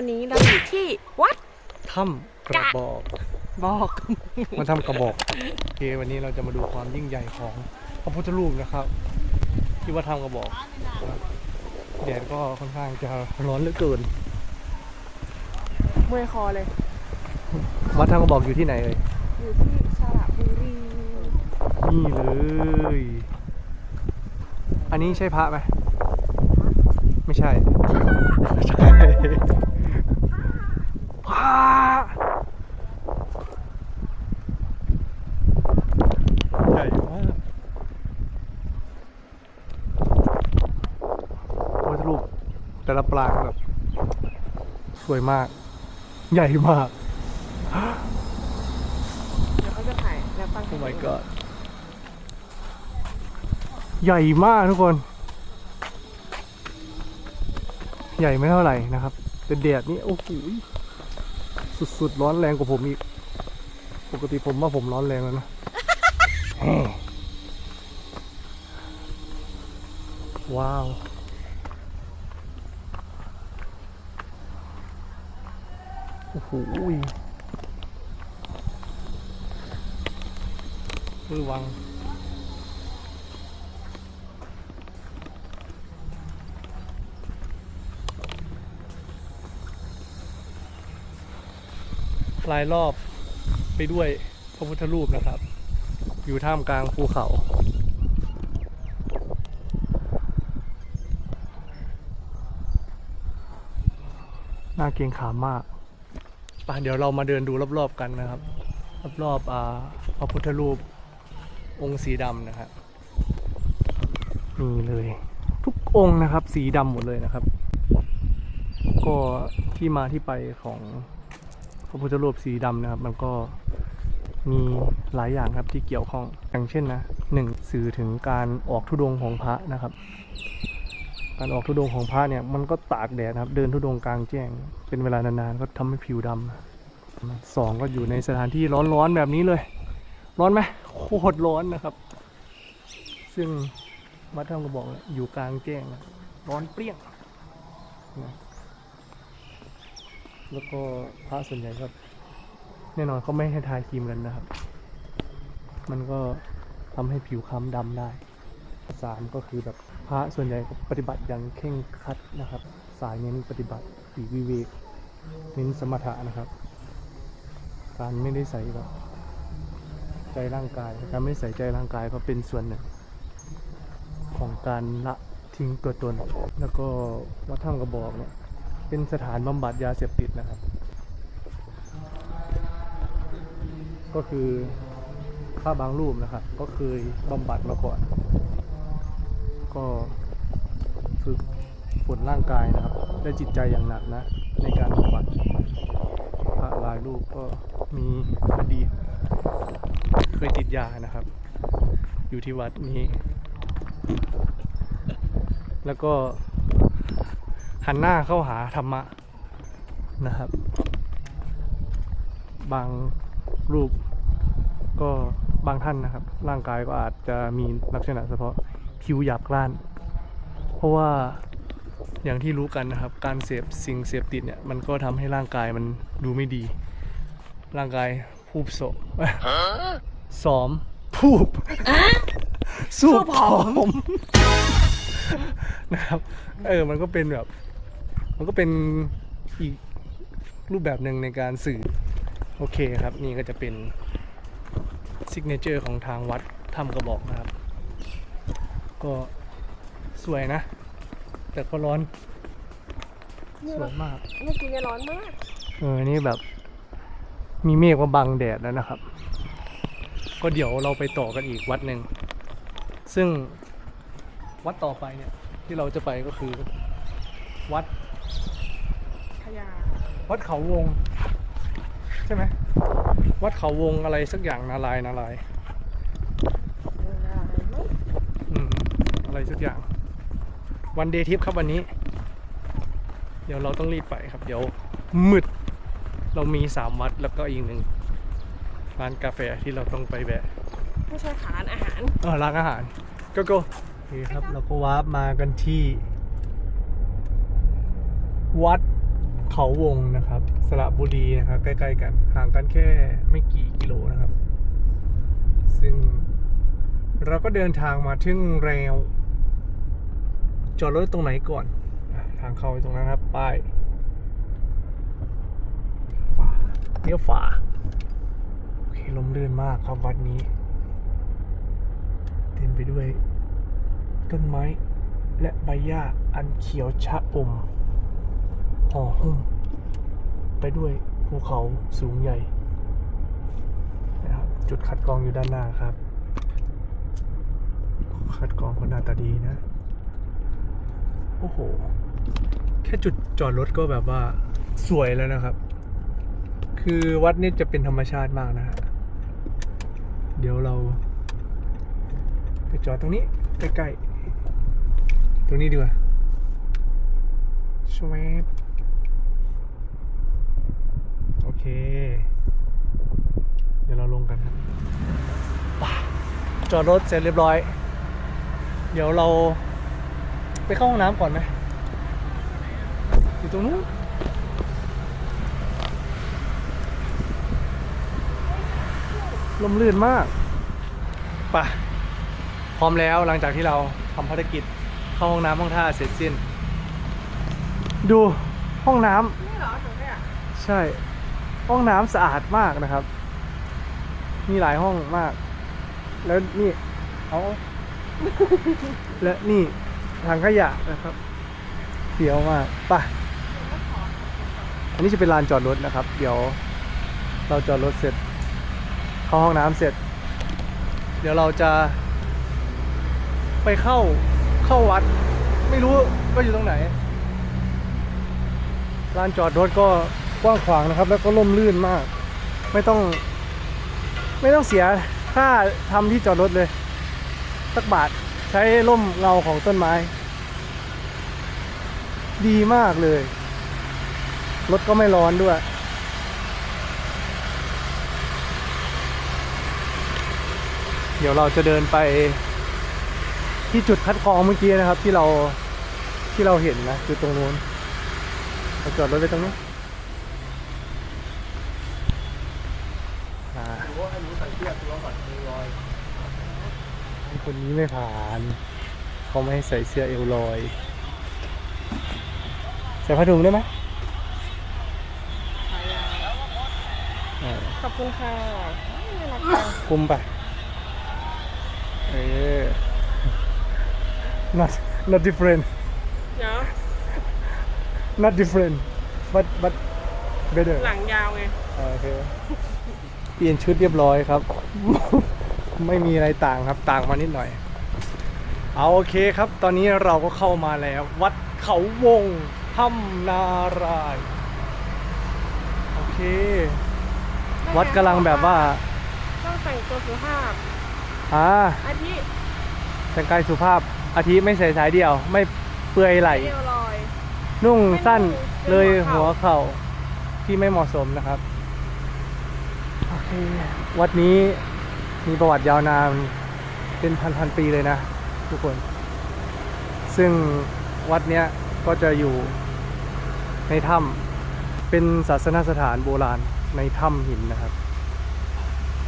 วันนี้เราอยู่ที่วัดถ้ำกระบอก บอกมาทำกระบอกโอเควันนี้เราจะมาดูความยิ่งใหญ่ของพระพุทธรูปนะครับ ที่ว่าทำกระบอกครับแดดก็ค่อนข้างจะร้อนเหลือเกิน เมื่อยคอเลย วัดทำกระบอกอยู่ที่ไหนเอ่ยอยู่ที่สระบุรีนี่เลย อันนี้ใช่พระไหมไม่ใช่ไม่ใช่พระ ใหญ่มากพระพุทธรูปแต่ละปรางแบบสวยมาก ใหญ่มากเดี๋ยวเขาจะถ่ายแล้วฟังโอ้ my god ใหญ่มากทุกคน ใหญ่ไม่เท่าไหร่นะครับ แต่แดดนี่โอ้โห สุดๆ ร้อนแรงกว่าผมอีก ปกติผมว่าผมร้อนแรงแล้วนะแฮ่ว้าวโอ้โหมือวัง ลายรอบไปด้วยพระพุทธรูปนะครับ อยู่ท่ามกลางภูเขาน่าเกรงขามมากไปเดี๋ยวเรามาเดินดูรอบๆกันนะครับ รอบๆอ่าพระพุทธรูปองค์สีดำนะครับนี่เลย ทุกองค์นะครับ สีดำหมดเลยนะครับ ก็ที่มาที่ไปของ พระพุทธรูปสีดำนะครับ มันก็มีหลายอย่างครับที่เกี่ยวข้องอย่างเช่นนะหนึ่งสื่อถึงการออกธุดงของพระนะครับ การออกธุดงของพระเนี่ยมันก็ตากแดดนะครับ เดินธุดงกลางแจ้ง เป็นเวลานานๆก็ทำให้ผิวดำสองก็อยู่ในสถานที่ร้อนๆแบบนี้เลย ร้อนไหมโคตรร้อนนะครับ ซึ่งวัดท่ามก็บอกอยู่กลางแจ้ง ร้อนเปรี้ยงนะ แล้วก็พระส่วนใหญ่ก็แน่นอนเขาไม่ให้ทาครีมกันนะครับ มันก็ทำให้ผิวคล้ำดำได้สามก็คือแบบพระส่วนใหญ่ก็ปฏิบัติอย่างเคร่งคัดนะครับ สายเน้นปฏิบัติปีวิเวกเน้นสมถะนะครับ การไม่ได้ใส่แบบใจร่างกายการไม่ใส่ใจร่างกายก็เป็นส่วนหนึ่ง ของการละทิ้งตัวตน แล้วก็วัดถ้ำกระบอกเนี่ย เป็นสถานบำบัดยาเสพติดนะครับ ก็คือพระบางรูปนะครับ ก็เคยบำบัดมาก่อน ก็ฝึกฝนร่างกายนะครับ และจิตใจอย่างหนักนะ ในการบำบัดพระหลายรูปก็มีอดีตเคยติดยานะครับ อยู่ที่วัดนี้ แล้วก็ หันหน้าเข้าหาธรรมะนะครับ บางรูปก็บางท่านนะครับ ร่างกายก็อาจจะมีลักษณะเฉพาะผิวหยาบกร้าน เพราะว่าอย่างที่รู้กันนะครับ การเสพสิ่งเสพติดเนี่ยมันก็ทำให้ร่างกายมันดูไม่ดี ร่างกายผูบโสมสอมผูบสู้ผอมนะครับ เออ มันก็เป็นแบบ มันก็เป็นอีกรูปแบบหนึ่งในการสื่อ โอเคครับ นี่ก็จะเป็นซิกเนเจอร์ของทางวัดถ้ำกระบอกนะครับ ก็สวยนะ แต่ก็ร้อน สวยมาก เมื่อกี้เนี่ยร้อนมาก เออ นี่แบบมีเมฆมาบังแดดแล้วนะครับ ก็เดี๋ยวเราไปต่อกันอีกวัดหนึ่ง ซึ่งวัดต่อไปเนี่ยที่เราจะไปก็คือวัดพ ยา วัดเขาวง ใช่ไหม วัดเขาวงอะไรสักอย่างนาลายณ์นาลายณ์เอออะไรไหมอืมอะไรสักอย่าง วันเดย์ทิปครับวันนี้ เดี๋ยวเราต้องรีบไปครับ เดี๋ยวมืด เรามีสามวัดแล้วก็อีกหนึ่งร้านกาแฟที่เราต้องไปแวะไม่ใช่ฐานอาหารเออร้านอาหารก็โก้โอเคครับ เราก็วาร์ปมากันที่ วัด เขาวงนะครับ สระบุรีนะครับใกล้ๆกันห่างกันแค่ไม่กี่กิโลนะครับ ซึ่งเราก็เดินทางมาถึงแล้วจอดรถตรงไหนก่อน ทางเข้าตรงนั้นครับป้ายเลี้ยวฝาโอเคลมเลื่นมากครับวัดนี้ เต็มไปด้วย ต้นไม้ และใบหญ้าอันเขียวชะอม ห่อหุ้มไปด้วยภูเขาสูงใหญ่นะครับจุดคัดกรองอยู่ด้านหน้าครับ คัดกรองคนหน้าตาดีนะ โอ้โห แค่จุดจอดรถก็แบบว่าสวยแล้วนะครับ คือวัดนี้จะเป็นธรรมชาติมากนะฮะเดี๋ยวเรา ไปจอดตรงนี้ ใกล้ๆ ตรงนี้ดีกว่าชวบโอ เค เดี๋ยวเราลงกันครับไปจอดรถเสร็จเรียบร้อย เดี๋ยวเราไปเข้าห้องน้ำก่อนไหมอยู่ตรงนู้นลมลื่นมากไปะพร้อมแล้วหลังจากที่เราทำภารกิจเข้าห้องน้ำห้องท่าเสร็จสิ้น ดูห้องน้ำนี่เหรอถังขยะใช่ ห้องน้ำสะอาดมากนะครับ มีหลายห้องมาก แล้วนี่เอาและนี่ทางขยะนะครับเขียวมากไป่ะอันนี้จะเป็นลานจอดรถนะครับ เดี๋ยวเราจอดรถเสร็จ เข้าห้องน้ำเสร็จ เดี๋ยวเราจะไปเข้าเข้าวัด ไม่รู้ว่าอยู่ตรงไหนลานจอดรถก็ กว้างขวางนะครับ แล้วก็ร่มรื่นมาก ไม่ต้อง ไม่ต้องเสียค่าทำที่จอดรถเลยสักบาทใช้ร่มเงาของต้นไม้ ดีมากเลย รถก็ไม่ร้อนด้วย เดี๋ยวเราจะเดินไป ที่จุดคัดกรองเมื่อกี้นะครับ ที่เราที่เราเห็นนะคือตรงนู้นเราจอดรถไว้ตรงนี้อ่า คนนี้ไม่ผ่าน เขาไม่ให้ใส่เสื้อเอวลอย ใส่ผ้าถุงได้ไหมเออขอบคุณค่ะน่ารักจังคุมไปเออ not not different เดี๋ยว not different but but better หลังยาวไง โอเค เปลี่ยนชุดเรียบร้อยครับ ไม่มีอะไรต่างครับต่างมานิดหน่อย เอาโอเคครับ ตอนนี้เราก็เข้ามาแล้ว วัดเขาวงถ้ำนารายณ์โอเค วัดกำลังแบบว่าต้องแต่งตัวสุภาพอ่าอาทิแต่งกายสุภาพอาทิไม่ใส่สายเดี่ยว ไม่เปลือยไหลเอวลอย นุ่งสั้นไม่เลยนุ่งหัวหัวเข่าเข่าที่ไม่เหมาะสมนะครับ โอเค วัดนี้ มีประวัติยาวนานเป็นพันพันๆปีเลยนะ ทุกคน ซึ่งวัดเนี้ยก็จะอยู่ในถ้ำเป็นศาสนสถานโบราณในถ้ำหินนะครับ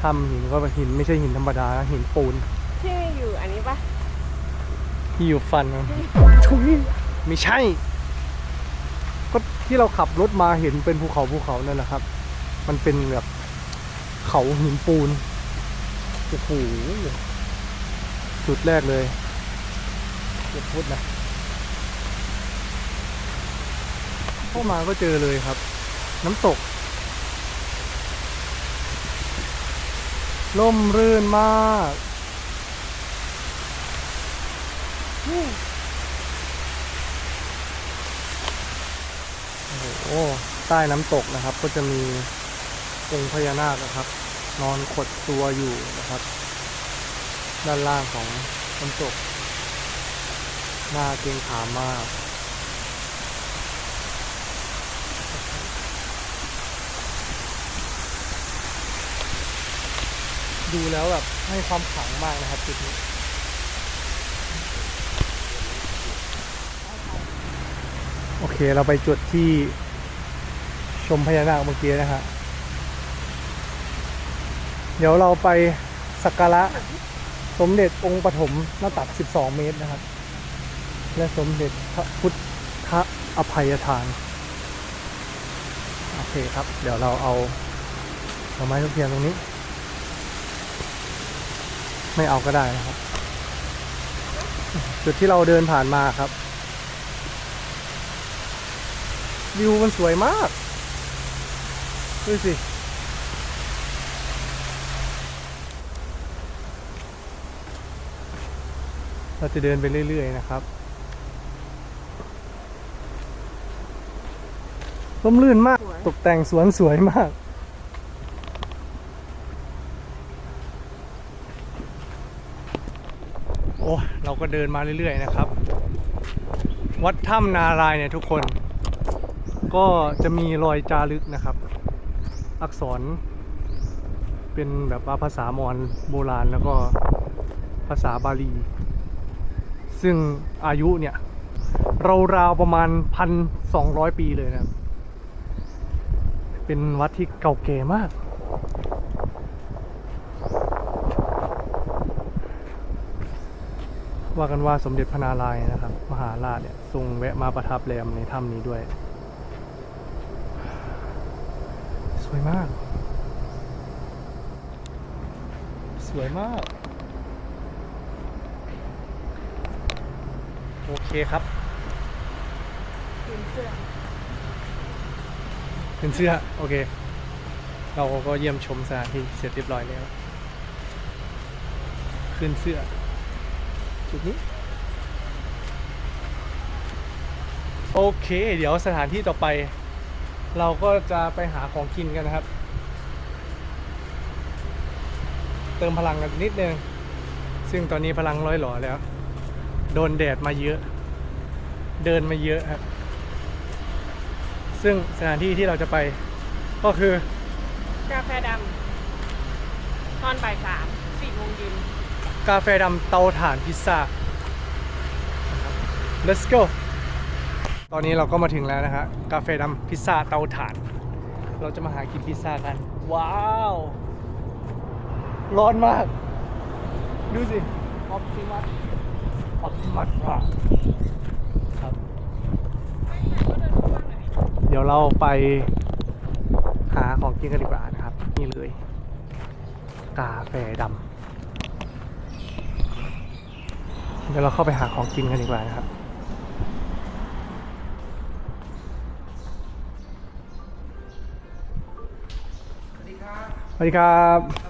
ถ้ำหินก็เป็นหินไม่ใช่หินธรรมดานะหินปูน ที่อยู่อันนี้ปะที่อยู่ฟันครับทุยไม่ใช่ ก็ที่เราขับรถมาเห็นเป็นภูเขาภูเขานั่นแหละครับ มันเป็นแบบเขาหินปูน โอ้โหจุดแรกเลยเจ็ดฟุตนะเข้ามาก็เจอเลยครับ น้ำตกล่มรื่นมากโอ้โหใต้น้ำตกนะครับ ก็จะมีองค์พญานาคนะครับ นอนขดตัวอยู่นะครับ ด้านล่างของน้ำตก หน้าเกรงขามมากดูแล้วแบบให้ความขลังมากนะครับจุดนี้ โอเคเราไปจุดที่ชมพญานาคเมื่อกี้นะฮะ เดี๋ยวเราไปสักการะสมเด็จองค์ปฐมหน้าตัก 12 เมตรนะครับ และสมเด็จพระพุทธอภัยทาน โอเคครับ เดี๋ยวเราเอาดอกไม้ทุกเทียนตรงนี้ ไม่เอาก็ได้นะครับ จุดที่เราเดินผ่านมาครับ วิวมันสวยมากดูสิ เราจะเดินไปเรื่อย ๆ นะครับร่มรื่นมากสวยตกแต่งสวนสวยมาก โอ้เราก็เดินมาเรื่อย ๆ นะครับ วัดถ้ำนารายณ์เนี่ยทุกคน ก็จะมีรอยจารึกนะครับ อักษร เป็นแบบว่าภาษามอญโบราณแล้วก็ภาษาบาลี ซึ่งอายุเนี่ยราวๆประมาณพันสองร้อยปีเลยนะครับ เป็นวัดที่เก่าแก่มาก ว่ากันว่าสมเด็จพระนารายณ์นะครับ มหาราชเนี่ยทรงแวะมาประทับแรมในถ้ำนี้ด้วย สวยมาก สวยมาก โอเคครับเป็นเสื้อเป็นเสื้อโอเค เราก็เยี่ยมชมสถานที่เสร็จเรียบร้อยแล้ว ขึ้นเสื้อ จุดนี้ โอเค เดี๋ยวสถานที่ต่อไป เราก็จะไปหาของกินกันนะครับ เติมพลังกันนิดนึง ซึ่งตอนนี้พลังร้อยหล่อแล้ว โดนแดดมาเยอะ เดินมาเยอะครับ ซึ่งสถานที่ที่เราจะไป ก็คือกาแฟดำตอนบ่ายสามสี่โมงเย็นกาแฟดำเตาถ่านพิซซ่านะครับ let's go ตอนนี้เราก็มาถึงแล้วนะฮะกาแฟดำพิซซ่าเตาถ่าน เราจะมาหากินพิซซ่ากัน ว้าว ร้อนมาก ดูสิออฟฟิมัส ออกมัดมากครับ เดี๋ยวเราไปหาของกินกันดีกว่านะครับ นี่เลย กาแฟดำเดี๋ยวเราเข้าไปหาของกินกันดีกว่านะครับสวัสดีครับ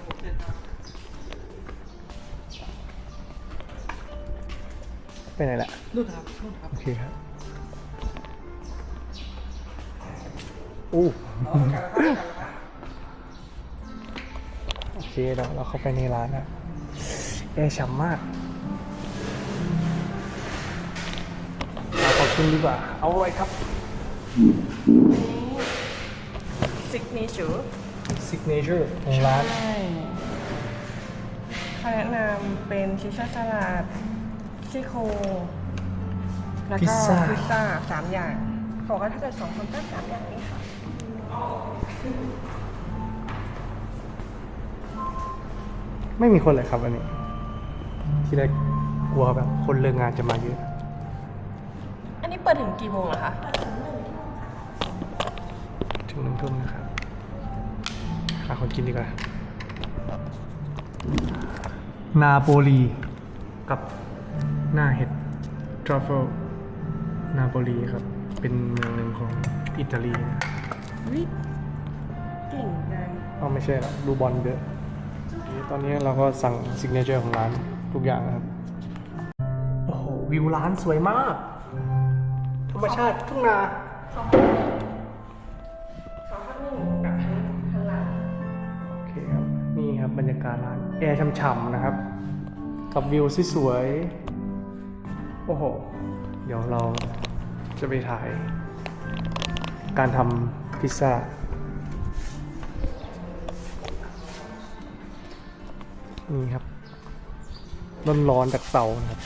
ไป ไหนละนู่นครับนู่นครับโอเคครับอู้โอเคเดี๋ยวเราเข้าไปในร้านนะแอร์ฉ่ำมากเราขอบคุณดีกว่า เอาไว้ครับซิกเนเจอร์ signature ของร้าน ใช่เขาแนะนำเป็นชิชาสลัด ซี่โครงแล้วพิก็ซซ่า พิซซ่าสามอย่างบอกว่าถ้าเกิดสองคนก็สามอย่างนี้ค่ะ ไม่มีคนเลยครับอันนี้ ที่แรกกลัวแบบคนเลิกงานจะมาเยอะ อันนี้เปิดถึงกี่โมงเหรอคะถึงหนึ่งทุ่มนะครับหาคนกินดีกว่า นาโปลีกับ หน้าเห็ดทรัฟเฟิลนาโปลีครับ เป็นเมืองหนึ่งของอิตาลีนะวิเก่งจังเอาไม่ใช่หรอกดูบอลเยอะตอนนี้เราก็สั่งซิกเนเจอร์ของร้านทุกอย่างนะครับ โอ้โห วิวร้านสวยมาก ธรรมชาติทุ่งนาสองพันหนึ่งกับทั้งทั้งร้านโอเคครับ นี่ครับบรรยากาศร้าน แอร์ช่ำๆนะครับ กับวิวที่สวย โอ้โห เดี๋ยวเราจะไปถ่าย การทำพิซซ่า นี่ครับ ร้อนๆจากเตาครับ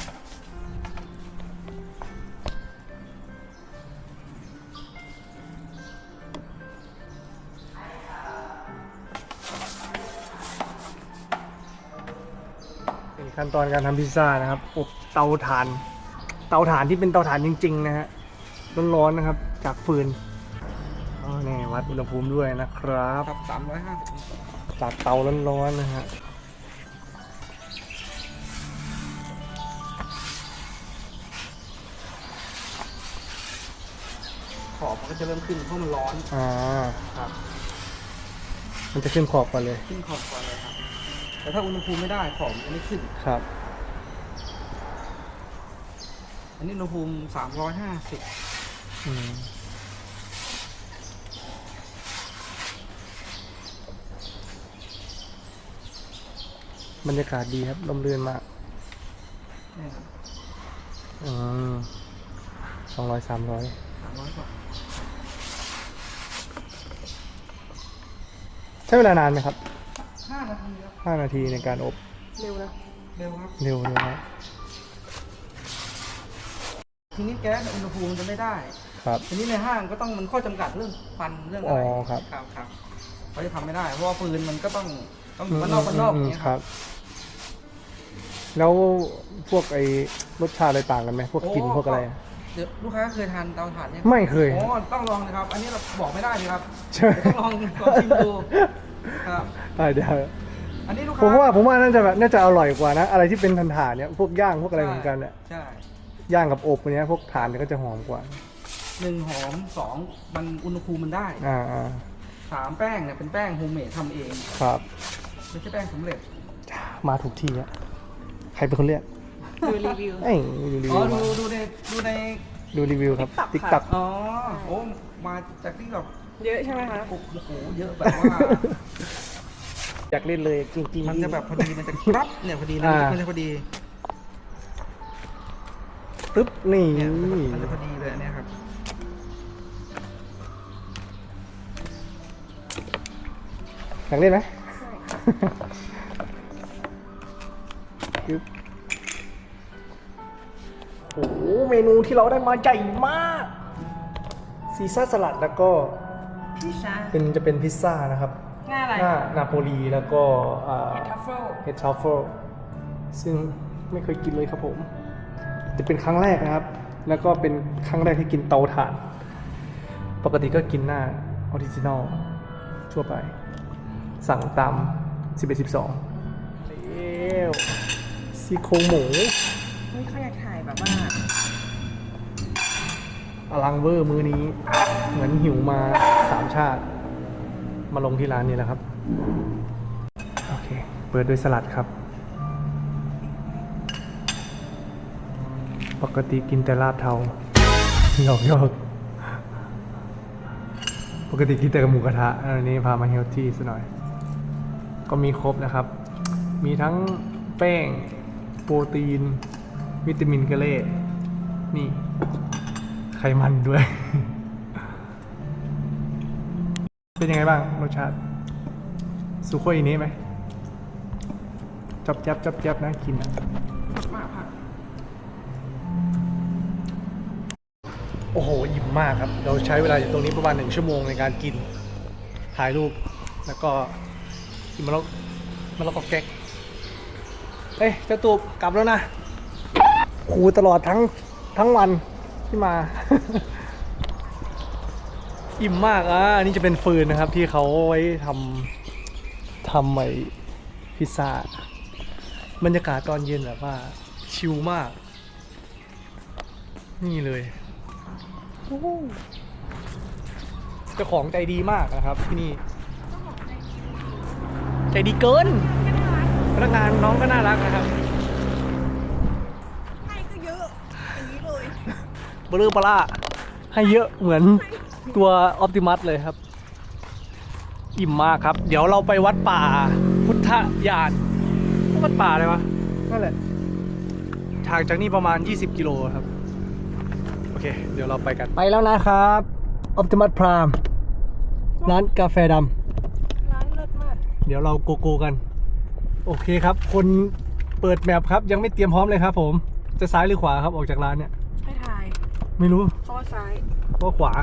ขั้นตอนการทำพิซซ่านะครับอบเตาถ่านาถ่านที่เป็นเตาถ่านจริง ๆ นะฮะร้อนๆนะครับ จากฟืนอ๋อนี่วัดอุณหภูมิด้วยนะครับครับสามร้อยห้าสิบจากเตาร้อนๆนะฮะขอบมันก็จะเริ่มขึ้นเพราะมันร้อนอ่าครับ มันจะขึ้นขอบก่อนเลย ขึ้นขอบก่อนเลยครับแต่ถ้าอุณหภูมิไม่ได้ขอบมันจะไม่ขึ้นครับ อันนี้อุณหภูมิสามร้อยห้าสิบอืมบรรยากาศดีครับลมเรือนมากนี่ครับอืมสองร้อยสามร้อยสามร้อยกว่าใช้เวลานานไหมครับห้านาทีครับห้านาทีในการอบ เร็วนะเร็วครับ เร็วเลยครับ ทีนี้แก๊สอุณหภูมิมันจะไม่ได้ ครับ ทีนี้ในห้างก็ต้องมันข้อจำกัดเรื่องควันเรื่องอะไรอ๋อครับ ครับครับเขาจะทำไม่ได้ เพราะว่าฟืนมันก็ต้องต้องอยู่บ้านนอกบ้านนอกอย่างเงี้ยคครัรับ บ แล้วพวกไอ้รสชาติอะไรต่างกันไหมพวกกลิ่นพวกอะไร เดี๋ยวลูกค้าเคยทานเตาถ่านเนี่ยไม่เคยโอ้ต้องลองนะครับ อันนี้เราบอกไม่ได้เลยครับใช่ต้องลองลองชิมดูครับ อ่าเดี๋ยวอันนี้ลูกผมค้าว่าผมว่าน่าจะแบบน่าจะอร่อยกว่านะ อะไรที่เป็นถ่านๆเนี่ยพวกย่างพวกอะไรเหมือนกันเนี่ย ใช่ ย่างกับอบอันเนี้ยพวกถ่านเนี่ยก็จะหอมกว่าหนึ่งหอมสองมันอุณหภูมิมันได้อ่าอ่าสามแป้งเนี่ยเป็นแป้งโฮมเมดทำเองครับไม่ใช่แป้งสำเร็จมาถูกที่อะใครเป็นคนเรียกดูรีวิวเอ้ยดูรีอ๋วิอวดูมาดูในดูในดูรีวิวครับ TikTok ติ๊กค่ะตักอ๋อโอ้มาจากที่แบบเยอะใช่ไหมคะโอ้โหเยอะแบบว่า อยากเล่นเลยจริงๆมันจะแบบพอดีมันจะกรับเนี่ยพอดีนะอ่า มัมันจะพอดี ปึ๊บนี่เนี่ยมันจะพอดีเลยอันเนี่ยครับอยากเล่นไหมปึ๊บโอ้โหเมนูที่เราได้มาใหญ่มากซีซ่าสลัดแล้วก็พี่ชาเป็นจะเป็นพิซซ่านะครับ หน้าอะไรหน้านาโปลีแล้วก็อ่าเห็ดทัฟเฟิลเห็ดทรัฟเฟิลซึ่งไม่เคยกินเลยครับผม จะเป็นครั้งแรกนะครับ แล้วก็เป็นครั้งแรกที่กินเตาถ่าน ปกติก็กินหน้าออริจินอลทั่วไป สั่งตาม11 12เอ้วซี่โครงหมูเฮ้ยเขาอยากถ่ายแบบว่าอลังเวอร์มื้อนี้ เหมือนหิวมาสามชาติ มาลงที่ร้านนี้แล้วครับ โอเค เปิดด้วยสลัดครับ ปกติกินแต่ลาบเทาหยอกหยอกปกติกินแต่กับหมูกระทะอันนี้พามาเฮลที่ซะหน่อย ก็มีครบนะครับ มีทั้งแป้ง โปรตีน วิตามินเกเล่ นี่ ไขมันด้วย เป็นยังไงบ้างรสชาติสุโคยนี้ไหมจับจ๊บจับจ๊บนะกินอะ โอ้โหอิ่มมากครับ เราใช้เวลาอยู่ตรงนี้ประมาณหนึ่งชั่วโมงในการกินถ่ายรูป แล้วก็กินมะละมะละกอแก๊กเอ้ยเจ้าตูบกลับแล้วนะคูตลอดทั้งทั้งวันที่มา อิ่มมากอะอันนี้จะเป็นฟืนนะครับ ที่เขาไว้ทำทำไอพิซซ่าบรรยากาศตอนเย็นแบบว่าชิลมาก นี่เลย เจ้าของใจดีมากนะครับที่นี่ ใจดีเกิน พนักงานน้องก็น่ารักนะครับ ให้ก็เยอะ อย่างนี้เลยเบลอปลาร่าให้เยอะเหมือนตัวออ t ติมัสเลยครับ อิ่มมากครับ เดี๋ยวเราไปวัดป่าพุทธยานวัดป่าอะไรวะนั่นแหละทางจากนี่ประมาณ 20 กิโลครับโอ เคเดี๋ยวเราไปกัน ไปแล้วนะครับออ t ติมัสพรามร้านกาแฟดำร้านเลิศมากเดี๋ยวเราโกโก้กัน โอเคครับ คนเปิดแมปครับ ยังไม่เตรียมพร้อมเลยครับ ผม จะซ้ายหรือขวาครับออกจากร้านเนี่ย ให้ถ่ายไม่รู้ เพราะว่าซ้ายเพราะขวา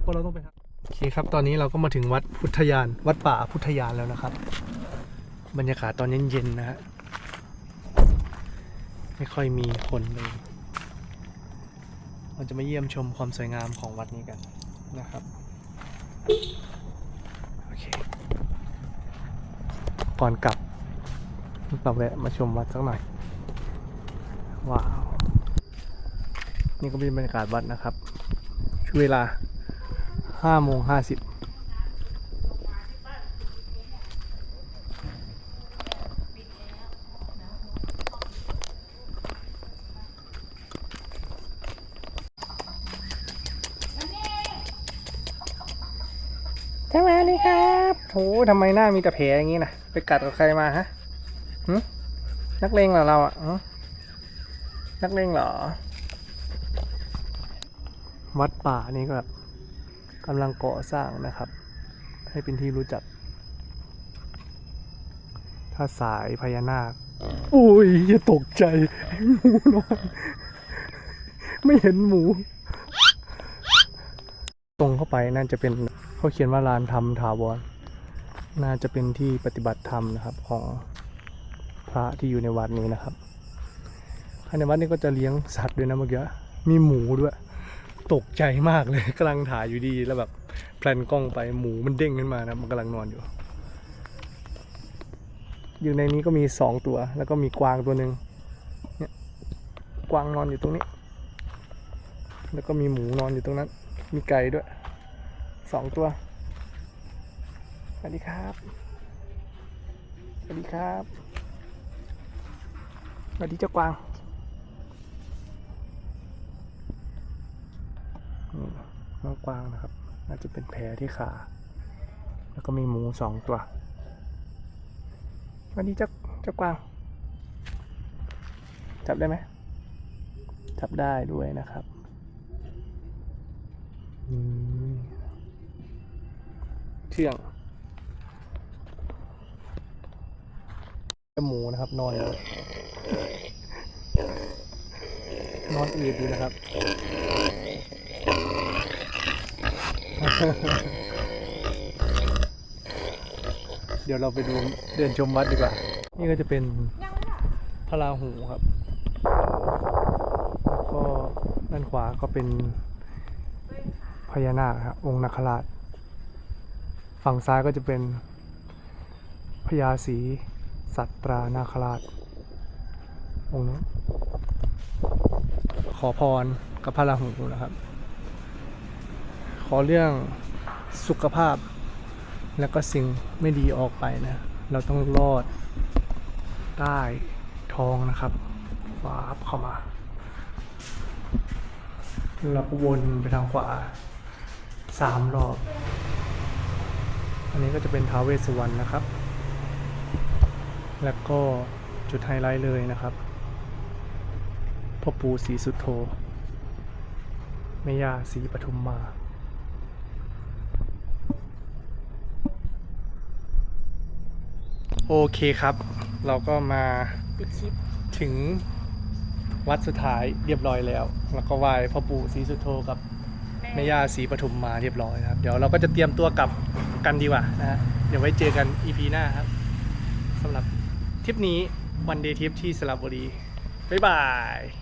เพราะเราต้องไปทางโอเคครับตอนนี้เราก็มาถึงวัดพุทธยาน วัดป่าพุทธยานแล้วนะครับ บรรยากาศตอนเย็นๆนะฮะไม่ค่อยมีคนเลย เราจะมาเยี่ยมชมความสวยงามของวัดนี้กันนะครับโอเคก่อนกลับเราแวะมาชมวัดสักหน่อยว้าวนี่ก็เป็นบรรยากาศวัดนะครับช่วงเวลา5โมง50 สวัสดี ครับโหทำไมหน้ามีแต่แผลอย่างนี้นะไปกัดกับใครมาฮะหึนักเลงเหรอเราอะนักเลงเหรอ วัดป่านี่ก็แบบกำลังก่อสร้างนะครับ ให้เป็นที่รู้จัก ถ้าสายพญานาคโอ้ยอย่าตกใจหมูนอนไม่เห็นหมู ตรงเข้าไปน่าจะเป็นเขาเขียนว่าลานธรรมถาวร น่าจะเป็นที่ปฏิบัติธรรมนะครับของพระที่อยู่ในวัดนี้นะครับภายในวัดนี้ก็จะเลี้ยงสัตว์ด้วยนะเมื่อกี้มีหมูด้วย ตกใจมากเลยกำลังถ่ายอยู่ดีแล้วแบบแพลนกล้องไปหมูมันเด้งขึ้นมานะมันกำลังนอนอยู่ อยู่ในนี้ก็มีสองตัว แล้วก็มีกวางตัวหนึ่งเนี่ยกวางนอนอยู่ตรงนี้ แล้วก็มีหมูนอนอยู่ตรงนั้น มีไก่ด้วยสองตัว วัสดีครับ สวัสดีครับ สวัสดีเจ้ากวางนี่น้องกวางนะครับ น่าจะเป็นแผลที่ขา แล้วก็มีหมูสองตัวสวัสดีเจ้าเจ้ากวาง จับได้ไหม จับได้ด้วยนะครับเชื่อง หมูนะครับ นอนนอนอืดอยู่นะครับ เดี๋ยวเราไปดูเดินชมวัดดีกว่า นี่ก็จะเป็นพระราหูครับ แล้วก็ด้านขวาก็เป็นพญานาคครับองค์นาคราช ฝั่งซ้ายก็จะเป็นพญาศรี สัตรานาคราชองค์นู้ขอพรกับพระราหูนะครับ ขอเรื่องสุขภาพ แล้วก็สิ่งไม่ดีออกไปนะ เราต้องรอดใต้ท้องนะครับวาบเข้ามาเราก็วนไปทางขวาสามรอบ อันนี้ก็จะเป็นท้าวเวสสุวรรณนะครับ แล้วก็จุดไฮไลท์เลยนะครับพ่อปู่ศรีสุโธแม่ย่าศรีปทุมมาโอเคครับ เราก็มาปิดคลิปถึงวัดสุดท้ายเรียบร้อยแล้ว แล้วก็ไหว้พ่อปู่ศรีสุโธกับแม่ย่าศรีปทุมมาเรียบร้อยนะครับ เดี๋ยวเราก็จะเตรียมตัวกลับกันดีกว่านะฮะเดี๋ยวไว้เจอกัน EP หน้าครับสำหรับ ทริปนี้วันเดย์ทริปที่สระบุรี บ๊ายบาย